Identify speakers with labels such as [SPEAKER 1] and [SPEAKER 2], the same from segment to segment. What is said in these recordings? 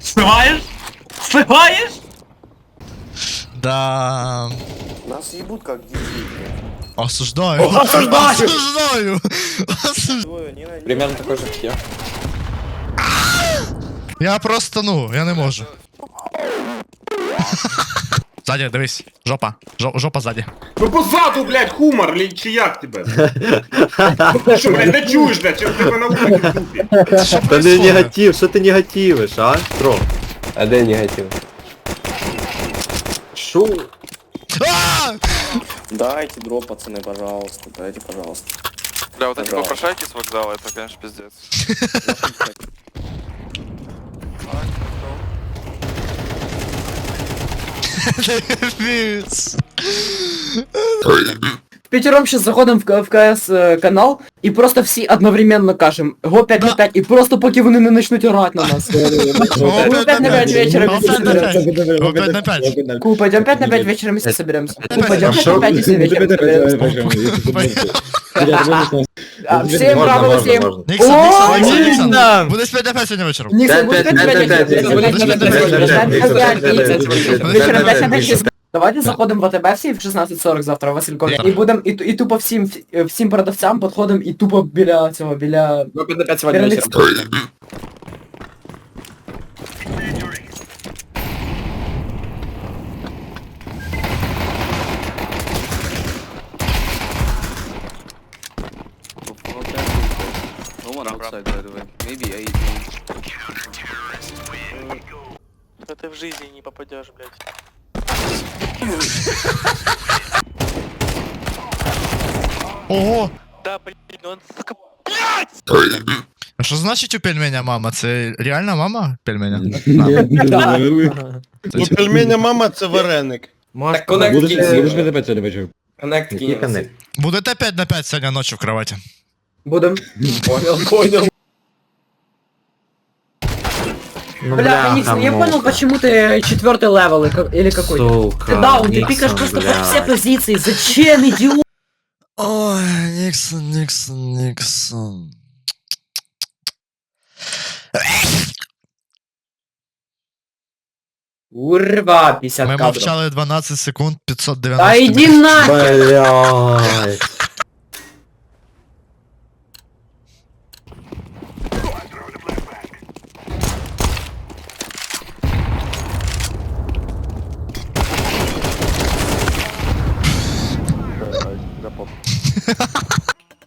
[SPEAKER 1] Сливаєш? Сливаєш?
[SPEAKER 2] Да.
[SPEAKER 3] Нас ебут как детей.
[SPEAKER 2] Осуждаю.
[SPEAKER 1] Осуждаю!
[SPEAKER 2] Осуждаю. Осуж-
[SPEAKER 3] Двое, не на-
[SPEAKER 4] Примерно такой же, как я.
[SPEAKER 2] Я просто, ну, я не можу. Ззаді, дивись. Жопа. Жо- Жопа ззаді.
[SPEAKER 5] Ну позаду, блядь, хумор, ли, чи як тебе? Ти що, блядь, не чуєш, блядь, чи в тебе на вулиці тупі?
[SPEAKER 2] Що
[SPEAKER 6] Та не
[SPEAKER 2] происходит?
[SPEAKER 6] негатив, що ти негативиш, а? Тро.
[SPEAKER 4] А де негатив? Шу.
[SPEAKER 2] А!
[SPEAKER 3] Дайте дроп, пацаны, пожалуйста. Дайте, пожалуйста.
[SPEAKER 7] Бля, вот эти
[SPEAKER 3] Пожалуйста.
[SPEAKER 7] попрошайки с вокзала, это, конечно, пиздец.
[SPEAKER 1] Пятером сейчас заходим в, в КС е, канал і просто всі одновременно кажем го 5 на 5, і просто поки вони не почнуть орати на нас.
[SPEAKER 2] О,
[SPEAKER 1] п'ять на п'ять вечора
[SPEAKER 2] О,
[SPEAKER 1] вместе
[SPEAKER 2] п'ять на
[SPEAKER 1] соберемся.
[SPEAKER 2] п'ять. На п'ять.
[SPEAKER 1] Ку, пойдем 5 на 5 вечера вместе соберемся. Ку, пойдем 5 на 5 вместе вечером соберемся. А, Всем
[SPEAKER 6] Можна,
[SPEAKER 1] браво,
[SPEAKER 6] можна,
[SPEAKER 1] всем.
[SPEAKER 2] сьогодні вечором.
[SPEAKER 1] Никсон, будет Да,
[SPEAKER 6] да,
[SPEAKER 1] да,
[SPEAKER 6] да.
[SPEAKER 1] Давайте заходимо в АТБ всі в 16.40 завтра, Василькові. Так. І будем, і, ту- і тупо всім, всім продавцям підходимо і тупо біля цього, біля...
[SPEAKER 4] 155 сегодня Перелік вечером. на 5 сегодня
[SPEAKER 1] біля
[SPEAKER 4] вечером.
[SPEAKER 1] них.
[SPEAKER 8] Да ты в жизни не попадешь, блядь.
[SPEAKER 2] Ого.
[SPEAKER 8] Да, блин, ну он, сука,
[SPEAKER 2] А що значить у пельменя мама? Це реальна мама пельменя?
[SPEAKER 9] У пельменя мама це вареник.
[SPEAKER 4] Так коннект кинь. Коннект
[SPEAKER 6] Який
[SPEAKER 4] кинь.
[SPEAKER 6] коннект?
[SPEAKER 2] Будете 5 на 5 сьогодні ночі в кроваті?
[SPEAKER 1] Будем.
[SPEAKER 4] Понял, понял.
[SPEAKER 6] Ну,
[SPEAKER 1] Бля, Феникс, я понял, почему ты четвертый левел или как- или какой.
[SPEAKER 6] Сука,
[SPEAKER 1] Ты даун, ты
[SPEAKER 6] Ніксон,
[SPEAKER 1] пикаешь просто
[SPEAKER 6] бля.
[SPEAKER 1] под все позиции. Зачем, идиот?
[SPEAKER 2] Ой, Ніксон, Ніксон, Ніксон.
[SPEAKER 1] Урва, 50
[SPEAKER 2] Ми
[SPEAKER 1] кадров.
[SPEAKER 2] мовчали 12 секунд, 590.
[SPEAKER 1] Да иди на!
[SPEAKER 6] Блядь.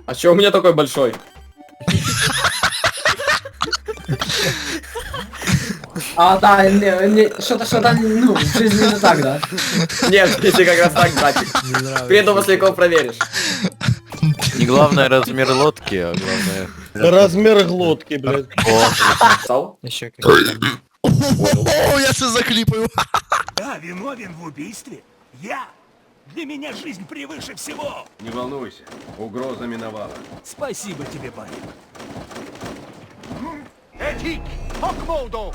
[SPEAKER 4] А чё у меня такой большой?
[SPEAKER 1] А, да, не- не- что-то, что-то, ну, в жизни не так, да?
[SPEAKER 4] Нет, если как раз так, братик. Приеду после проверишь.
[SPEAKER 8] Не главное размер лодки, а главное...
[SPEAKER 9] Розмір глотки, блядь.
[SPEAKER 4] Стал?
[SPEAKER 8] Еще
[SPEAKER 2] О, я це закліпаю.
[SPEAKER 10] Я виновен в убийстве? Я? Для меня жизнь превыше всего.
[SPEAKER 5] Не волнуйся, угроза миновала.
[SPEAKER 10] Спасибо тебе, парень. Этик, Хокмолдо!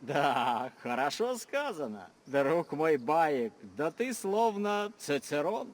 [SPEAKER 11] Да, хорошо сказано, друг мой баек. Да ты словно Цицерон.